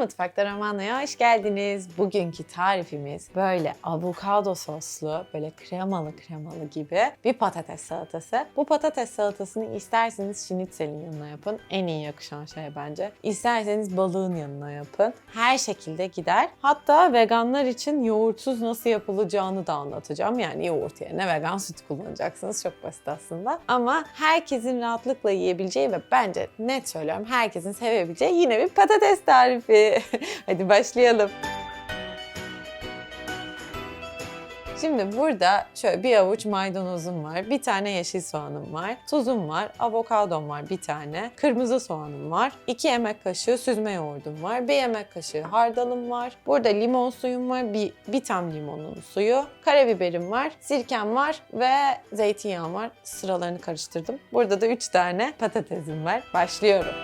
Mutfakta Romana'ya hoş geldiniz. Bugünkü tarifimiz böyle avokado soslu, böyle kremalı kremalı gibi bir patates salatası. Bu patates salatasını isterseniz schnitzelin yanına yapın. En iyi yakışan şey bence. İsterseniz balığın yanına yapın. Her şekilde gider. Hatta veganlar için yoğurtsuz nasıl yapılacağını da anlatacağım. Yani yoğurt yerine vegan süt kullanacaksınız. Çok basit aslında. Ama herkesin rahatlıkla yiyebileceği ve bence net söylüyorum herkesin sevebileceği yine bir patates tarifi. Hadi başlayalım. Şimdi burada şöyle bir avuç maydanozum var, bir tane yeşil soğanım var, tuzum var, avokadom var bir tane, kırmızı soğanım var, iki yemek kaşığı süzme yoğurdum var, bir yemek kaşığı hardalım var, burada limon suyum var, bir, bir tam limonun suyu, karabiberim var, sirkem var ve zeytinyağım var. Sıralarını karıştırdım. Burada da üç tane patatesim var. Başlıyorum.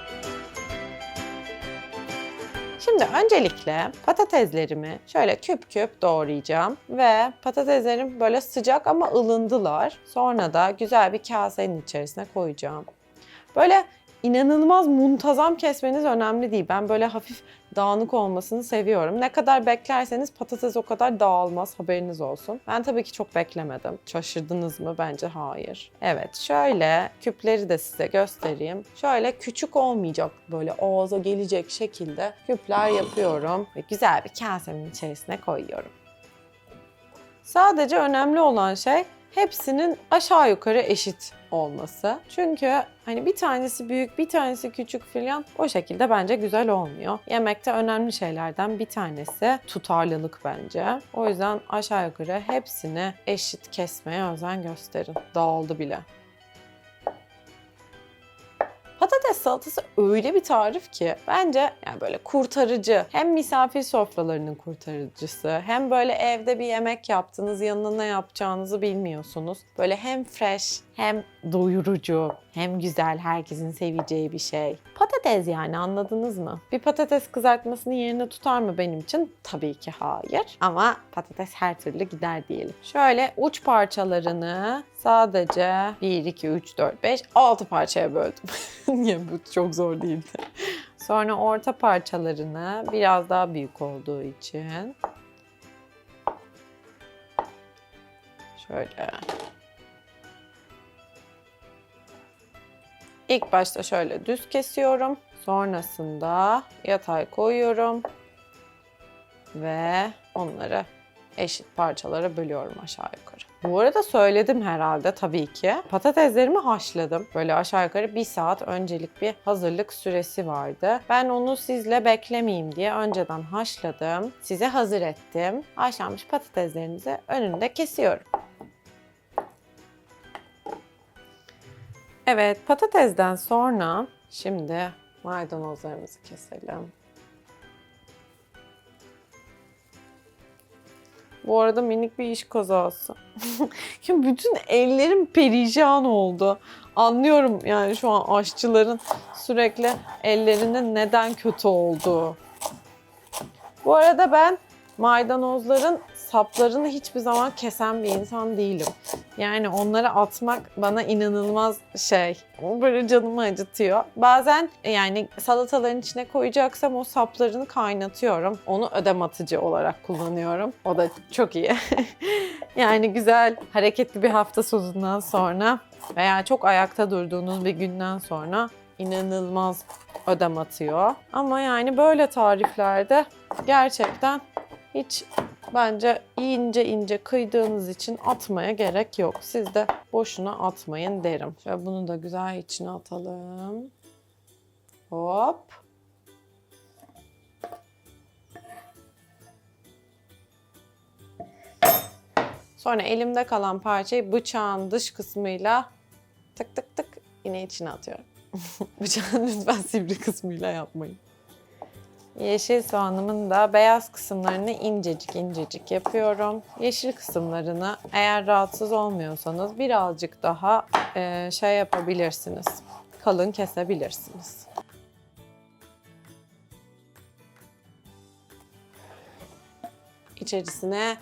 Şimdi öncelikle patateslerimi şöyle küp küp doğrayacağım ve patateslerim böyle sıcak ama ılındılar. Sonra da güzel bir kasenin içerisine koyacağım. Böyle inanılmaz muntazam kesmeniz önemli değil. Ben böyle hafif dağınık olmasını seviyorum. Ne kadar beklerseniz patates o kadar dağılmaz haberiniz olsun. Ben tabii ki çok beklemedim. Şaşırdınız mı? Bence hayır. Evet şöyle küpleri de size göstereyim. Şöyle küçük olmayacak böyle ağza gelecek şekilde küpler yapıyorum ve güzel bir kasemin içerisine koyuyorum. Sadece önemli olan şey hepsinin aşağı yukarı eşit olması. Çünkü hani bir tanesi büyük, bir tanesi küçük filan o şekilde bence güzel olmuyor. Yemekte önemli şeylerden bir tanesi tutarlılık bence. O yüzden aşağı yukarı hepsini eşit kesmeye özen gösterin. Dağıldı bile. Salatası öyle bir tarif ki bence yani böyle kurtarıcı. Hem misafir sofralarının kurtarıcısı hem böyle evde bir yemek yaptınız yanına ne yapacağınızı bilmiyorsunuz. Böyle hem fresh hem doyurucu hem güzel herkesin seveceği bir şey. Patates yani anladınız mı? Bir patates kızartmasını yerine tutar mı benim için? Tabii ki hayır. Ama patates her türlü gider diyelim. Şöyle uç parçalarını sadece 1, 2, 3, 4, 5, 6 parçaya böldüm. ya bu çok zor değildi. Sonra orta parçalarını biraz daha büyük olduğu için şöyle İlk başta şöyle düz kesiyorum. Sonrasında yatay koyuyorum. Ve onları eşit parçalara bölüyorum aşağı yukarı. Bu arada söyledim herhalde tabii ki. Patateslerimi haşladım. Böyle aşağı yukarı bir saat öncelik bir hazırlık süresi vardı. Ben onu sizle beklemeyeyim diye önceden haşladım. Size hazır ettim. Haşlanmış patateslerinizi önünde kesiyorum. Evet, patatesden sonra şimdi maydanozlarımızı keselim. Bu arada minik bir iş kazası. Şimdi bütün ellerim perişan oldu. Anlıyorum yani şu an aşçıların sürekli ellerinin neden kötü olduğu. Bu arada ben maydanozların saplarını hiçbir zaman kesen bir insan değilim. Yani onları atmak bana inanılmaz şey. Böyle canımı acıtıyor. Bazen yani salataların içine koyacaksam o saplarını kaynatıyorum. Onu ödem atıcı olarak kullanıyorum. O da çok iyi. yani güzel, hareketli bir hafta sonundan sonra veya çok ayakta durduğunuz bir günden sonra inanılmaz ödem atıyor. Ama yani böyle tariflerde gerçekten hiç bence ince ince kıydığınız için atmaya gerek yok. Siz de boşuna atmayın derim. Şöyle bunu da güzel içine atalım. Hop. Sonra elimde kalan parçayı bıçağın dış kısmıyla tık tık tık yine içine atıyorum. Bıçağın lütfen sivri kısmıyla yapmayın. Yeşil soğanımın da beyaz kısımlarını incecik incecik yapıyorum. Yeşil kısımlarını eğer rahatsız olmuyorsanız birazcık daha e, şey yapabilirsiniz. Kalın kesebilirsiniz. İçerisine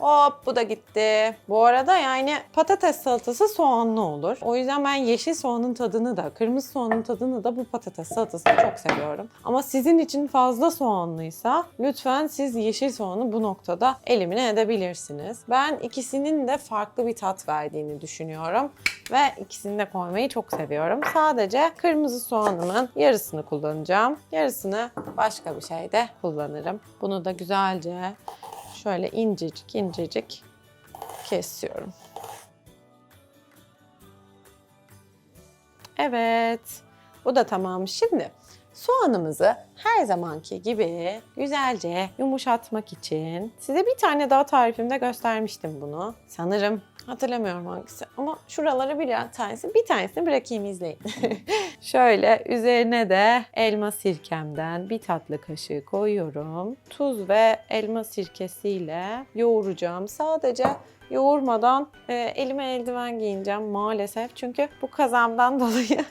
Hop bu da gitti. Bu arada yani patates salatası soğanlı olur. O yüzden ben yeşil soğanın tadını da, kırmızı soğanın tadını da bu patates salatasını çok seviyorum. Ama sizin için fazla soğanlıysa lütfen siz yeşil soğanı bu noktada elimine edebilirsiniz. Ben ikisinin de farklı bir tat verdiğini düşünüyorum ve ikisini de koymayı çok seviyorum. Sadece kırmızı soğanımın yarısını kullanacağım. Yarısını başka bir şeyde kullanırım. Bunu da güzelce şöyle incecik incecik kesiyorum. Evet. Bu da tamam. Şimdi soğanımızı her zamanki gibi güzelce yumuşatmak için size bir tane daha tarifimde göstermiştim bunu. Sanırım hatırlamıyorum hangisi ama şuralara bir tanesi bir tanesini bırakayım izleyin. Şöyle üzerine de elma sirkemden bir tatlı kaşığı koyuyorum. Tuz ve elma sirkesiyle yoğuracağım. Sadece yoğurmadan e, elime eldiven giyineceğim maalesef. Çünkü bu kazamdan dolayı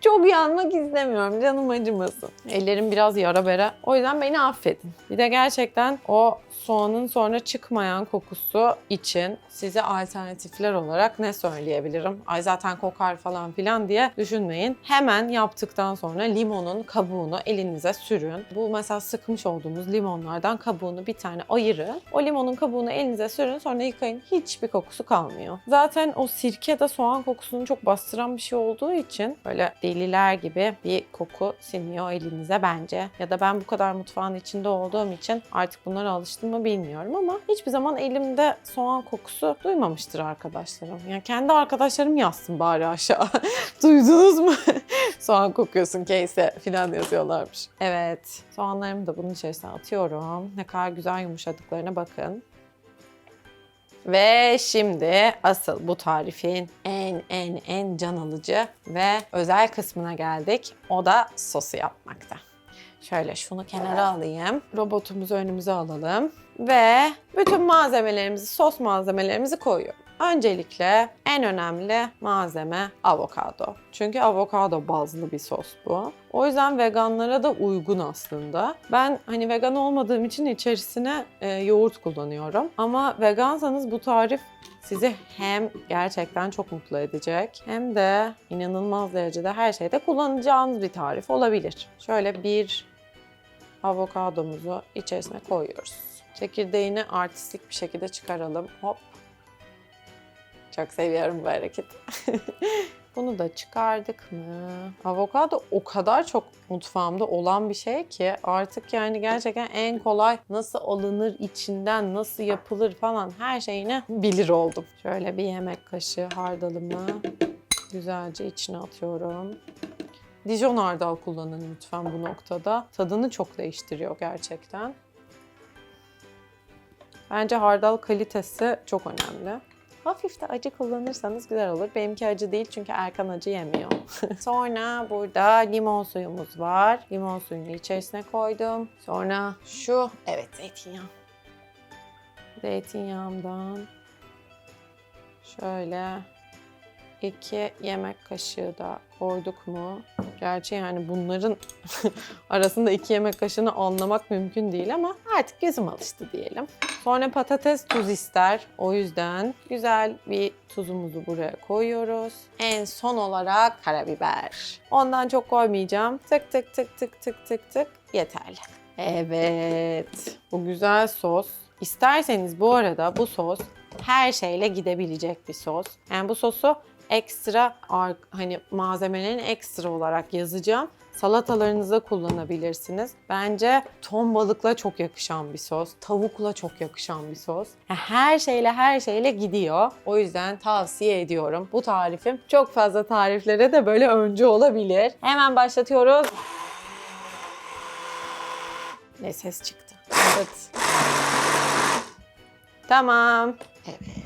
çok yanmak istemiyorum. Canım acımasın. Ellerim biraz yara bere. O yüzden beni affedin. Bir de gerçekten o soğanın sonra çıkmayan kokusu için size alternatifler olarak ne söyleyebilirim? Ay zaten kokar falan filan diye düşünmeyin. Hemen yaptıktan sonra limonun kabuğunu elinize sürün. Bu mesela sıkmış olduğumuz limonlardan kabuğunu bir tane ayırın. O limonun kabuğunu elinize sürün sonra yıkayın. Hiçbir kokusu kalmıyor. Zaten o sirke de soğan kokusunu çok bastıran bir şey olduğu için böyle deliler gibi bir koku siniyor elinize bence. Ya da ben bu kadar mutfağın içinde olduğum için artık bunlara alıştım mı bilmiyorum ama hiçbir zaman elimde soğan kokusu duymamıştır arkadaşlarım. Yani kendi arkadaşlarım yazsın bari aşağı. Duydunuz mu? soğan kokuyorsun Keyse falan yazıyorlarmış. Evet, soğanlarımı da bunun içerisine atıyorum. Ne kadar güzel yumuşadıklarına bakın. Ve şimdi asıl bu tarifin en en en can alıcı ve özel kısmına geldik. O da sosu yapmakta. Şöyle şunu kenara alayım. Robotumuzu önümüze alalım. Ve bütün malzemelerimizi, sos malzemelerimizi koyuyorum. Öncelikle en önemli malzeme avokado. Çünkü avokado bazlı bir sos bu. O yüzden veganlara da uygun aslında. Ben hani vegan olmadığım için içerisine e, yoğurt kullanıyorum. Ama vegansanız bu tarif sizi hem gerçekten çok mutlu edecek hem de inanılmaz derecede her şeyde kullanacağınız bir tarif olabilir. Şöyle bir avokadomuzu içerisine koyuyoruz. Çekirdeğini artistik bir şekilde çıkaralım. Hop. Çok seviyorum bu hareketi. Bunu da çıkardık mı? Avokado o kadar çok mutfağımda olan bir şey ki artık yani gerçekten en kolay nasıl alınır içinden, nasıl yapılır falan her şeyini bilir oldum. Şöyle bir yemek kaşığı hardalımı güzelce içine atıyorum. Dijon hardal kullanın lütfen bu noktada. Tadını çok değiştiriyor gerçekten. Bence hardal kalitesi çok önemli. Hafif de acı kullanırsanız güzel olur. Benimki acı değil çünkü Erkan acı yemiyor. Sonra burada limon suyumuz var. Limon suyunu içerisine koydum. Sonra şu, evet zeytinyağı. Zeytinyağımdan şöyle iki yemek kaşığı da koyduk mu? Gerçi yani bunların arasında iki yemek kaşığını anlamak mümkün değil ama artık gözüm alıştı diyelim. Sonra patates tuz ister. O yüzden güzel bir tuzumuzu buraya koyuyoruz. En son olarak karabiber. Ondan çok koymayacağım. Tık tık tık tık tık tık tık yeterli. Evet. Bu güzel sos. İsterseniz bu arada bu sos her şeyle gidebilecek bir sos. Yani bu sosu ekstra hani malzemelerin ekstra olarak yazacağım. Salatalarınıza kullanabilirsiniz. Bence ton balıkla çok yakışan bir sos. Tavukla çok yakışan bir sos. Her şeyle her şeyle gidiyor. O yüzden tavsiye ediyorum. Bu tarifim çok fazla tariflere de böyle öncü olabilir. Hemen başlatıyoruz. Ne ses çıktı. Evet. Tamam. Evet.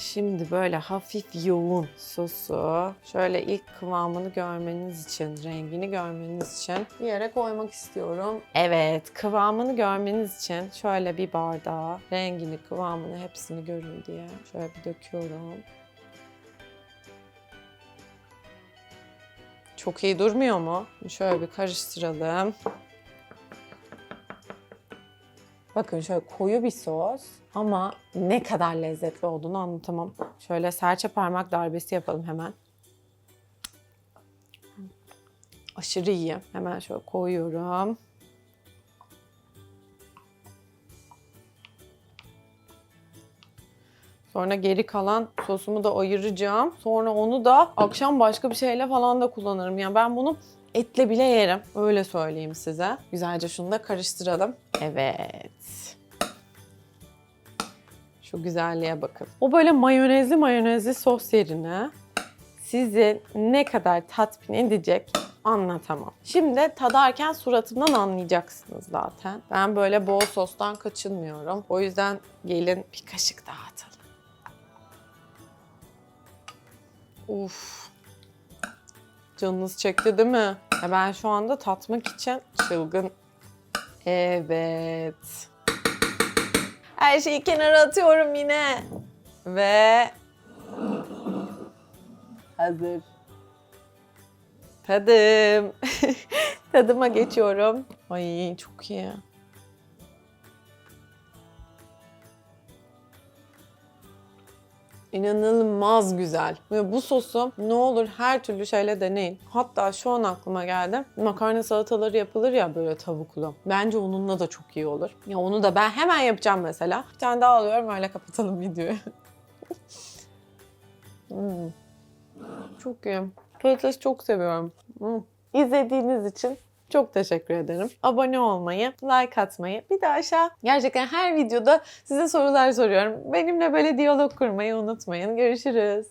Şimdi böyle hafif yoğun sosu şöyle ilk kıvamını görmeniz için, rengini görmeniz için bir yere koymak istiyorum. Evet, kıvamını görmeniz için şöyle bir bardağa rengini, kıvamını hepsini görün diye şöyle bir döküyorum. Çok iyi durmuyor mu? Şöyle bir karıştıralım. Bakın şöyle koyu bir sos ama ne kadar lezzetli olduğunu anlatamam. Şöyle serçe parmak darbesi yapalım hemen. Aşırı iyi. Hemen şöyle koyuyorum. Sonra geri kalan sosumu da ayıracağım. Sonra onu da akşam başka bir şeyle falan da kullanırım. Yani ben bunu etle bile yerim. Öyle söyleyeyim size. Güzelce şunu da karıştıralım. Evet. Şu güzelliğe bakın. O böyle mayonezli mayonezli sos yerine sizi ne kadar tatmin edecek anlatamam. Şimdi tadarken suratımdan anlayacaksınız zaten. Ben böyle bol sostan kaçınmıyorum. O yüzden gelin bir kaşık daha atalım. Uf. Canınız çekti değil mi? Ya ben şu anda tatmak için çılgın. Evet. Her şeyi kenara atıyorum yine. Ve hazır. Tadım. Tadıma geçiyorum. Ay çok iyi. İnanılmaz güzel. Ve bu sosu ne olur her türlü şeyle deneyin. Hatta şu an aklıma geldi. Makarna salataları yapılır ya böyle tavuklu. Bence onunla da çok iyi olur. Ya onu da ben hemen yapacağım mesela. Bir tane daha alıyorum öyle kapatalım videoyu. Hmm. Çok iyi. Patates çok seviyorum. Hmm. İzlediğiniz için çok teşekkür ederim. Abone olmayı, like atmayı, bir de aşağı gerçekten her videoda size sorular soruyorum. Benimle böyle diyalog kurmayı unutmayın. Görüşürüz.